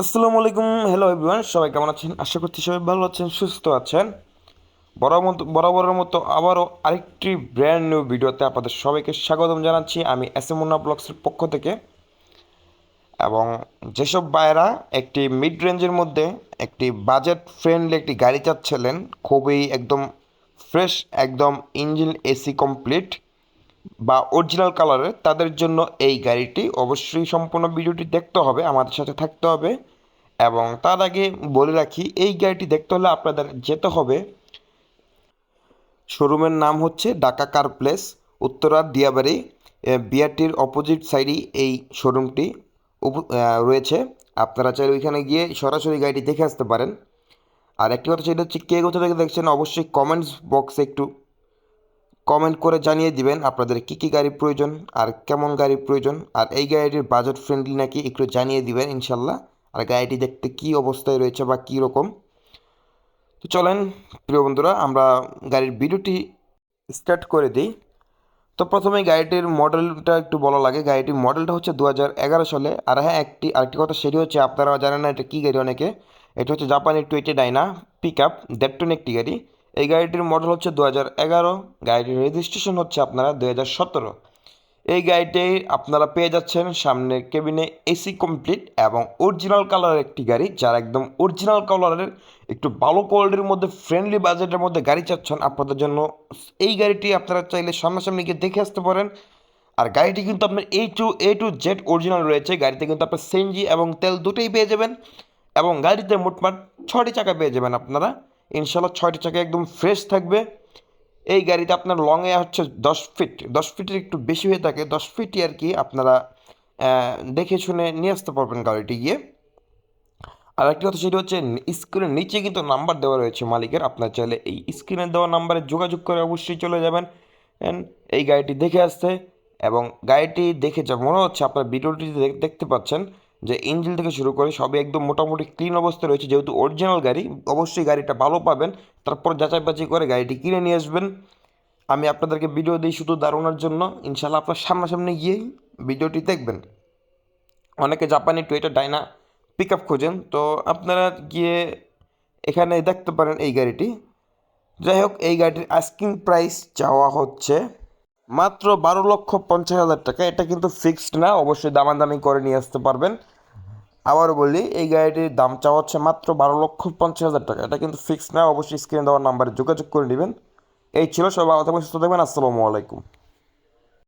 আসসালামু আলাইকুম hello everyone সবাই কেমন আছেন? আশা করছি সবাই ভালো আছেন, সুস্থ আছেন। মতো বরাবরের মতো আবারও আরেকটি ব্র্যান্ড নিউ ভিডিওতে আপনাদের সবাইকে স্বাগতম জানাচ্ছি। আমি এস এম মুন্না ব্লগসের পক্ষ থেকে। এবং যেসব ভাইয়েরা একটি মিড রেঞ্জের মধ্যে একটি বাজেট ফ্রেন্ডলি একটি গাড়ি চাচ্ছিলেন, খুবই একদম ফ্রেশ একদম ইঞ্জিন এসি কমপ্লিট বা অরিজিনাল কালারের তাদের জন্য এই গাড়িটি অবশ্যই সম্পূর্ণ ভিডিওটি দেখতে হবে, আমাদের সাথে থাকতে হবে। এবং তার আগে বলে রাখি, এই গাড়িটি দেখতে হলে আপনাদের যেতে হবে। শোরুমের নাম হচ্ছে ঢাকা কার প্লেস, উত্তরা দিয়াবাড়ি। বিআরটির অপোজিট সাইডেই এই শোরুমটি রয়েছে। আপনারা চাইলে ওইখানে গিয়ে সরাসরি গাড়িটি দেখে আসতে পারেন। আর একটি কথা সেটা হচ্ছে, কে কোথা থেকে দেখছেন, অবশ্যই কমেন্টস বক্সে একটু কমেন্ট করে জানিয়ে দিবেন আপনাদের কী কী গাড়ি প্রয়োজন আর কেমন গাড়ি প্রয়োজন। আর এই গাড়িটির বাজেট ফ্রেন্ডলি নাকি একটু জানিয়ে দিবেন ইনশাল্লাহ। আর গাড়িটি দেখতে কী অবস্থায় রয়েছে বা কী রকম। তো চলেন, প্রিয় বন্ধুরা, আমরা গাড়ির ভিডিওটি স্টার্ট করে দিই। তো প্রথমে গাড়িটির মডেলটা একটু বলা লাগে। গাড়িটির মডেলটা হচ্ছে দু হাজার এগারো সালে। আর হ্যাঁ একটি, আরেকটি কথা সেটি হচ্ছে, আপনারা জানেন না এটা কী গাড়ি অনেকে? এটা হচ্ছে জাপানি টুয়েটে ডাইনা পিক আপ দেড় টন একটি গাড়ি। এই গাড়িটির মডেল হচ্ছে দু হাজার এগারো। গাড়িটির রেজিস্ট্রেশন হচ্ছে আপনারা দু হাজার সতেরো। এই গাড়িটি আপনারা পেয়ে যাচ্ছেন সামনের কেবিনে এসি কমপ্লিট এবং অরিজিনাল কালারের একটি গাড়ি, যার একদম অরিজিনাল কালারের একটু ভালো কোয়ালিটির মধ্যে ফ্রেন্ডলি বাজেটের মধ্যে গাড়ি চাচ্ছেন আপনাদের জন্য। এই গাড়িটি আপনারা চাইলে সামনাসামনি গিয়ে দেখে আসতে পারেন। আর গাড়িটি কিন্তু আপনার A to A to Z original রয়েছে। গাড়িতে কিন্তু আপনার সেনজি এবং তেল দুটোই পেয়ে যাবেন এবং গাড়িতে মোটমাট ছটি চাকা পেয়ে যাবেন আপনারা। ইনশাল্লাহ ছয়টি চাকা একদম ফ্রেশ থাকবে। এই গাড়িতে আপনার লংয়ে হচ্ছে দশ ফিট দশ ফিটের একটু বেশি হয়ে থাকে, দশ ফিটই আর কি আপনারা দেখে শুনে নিয়ে আসতে পারবেন গাড়িটি গিয়ে। আর একটি কথা সেটি হচ্ছে, স্ক্রিনের নিচে কিন্তু নাম্বার দেওয়া রয়েছে মালিকের। আপনার চাইলে এই স্ক্রিনে দেওয়া নাম্বারে যোগাযোগ করে অবশ্যই চলে যাবেন। এই গাড়িটি দেখে আসতে। এবং গাড়িটি দেখে যা মনে হচ্ছে আপনার ভিডিওটি দেখতে পাচ্ছেন যে ইঞ্জিন থেকে শুরু করে সবই একদম মোটামুটি ক্লিন অবস্থায় রয়েছে। যেহেতু অরিজিনাল গাড়ি, অবশ্যই গাড়িটা ভালো পাবেন। তারপর যাচাই বাছাই করে গাড়িটি কিনে নিয়ে আসবেন। আমি আপনাদেরকে ভিডিও দিই শুধু দাঁড়ানোর জন্য। ইনশাল্লাহ আপনার সামনাসামনি গিয়েই ভিডিওটি দেখবেন। অনেকে জাপানি টুয়েটা ডাইনা পিক আপ খোঁজেন। তো আপনারা গিয়ে এখানে দেখতে পারেন এই গাড়িটি। যাই হোক, এই গাড়িটির আস্কিং প্রাইস চাওয়া হচ্ছে মাত্র বারো লক্ষ পঞ্চাশ হাজার টাকা। এটা কিন্তু ফিক্সড না, অবশ্যই দামাদামি করে নিয়ে আসতে পারবেন। আবারও বলি, এই গাড়িটির দাম চাওয়া হচ্ছে মাত্র বারো লক্ষ পঞ্চাশ হাজার টাকা। এটা কিন্তু ফিক্সড না, অবশ্যই স্ক্রিনে দেওয়ার নাম্বারে যোগাযোগ করে নেবেন। এই ছিল সবাই, ভালো সুস্থ থাকবেন, আসসালামু আলাইকুম।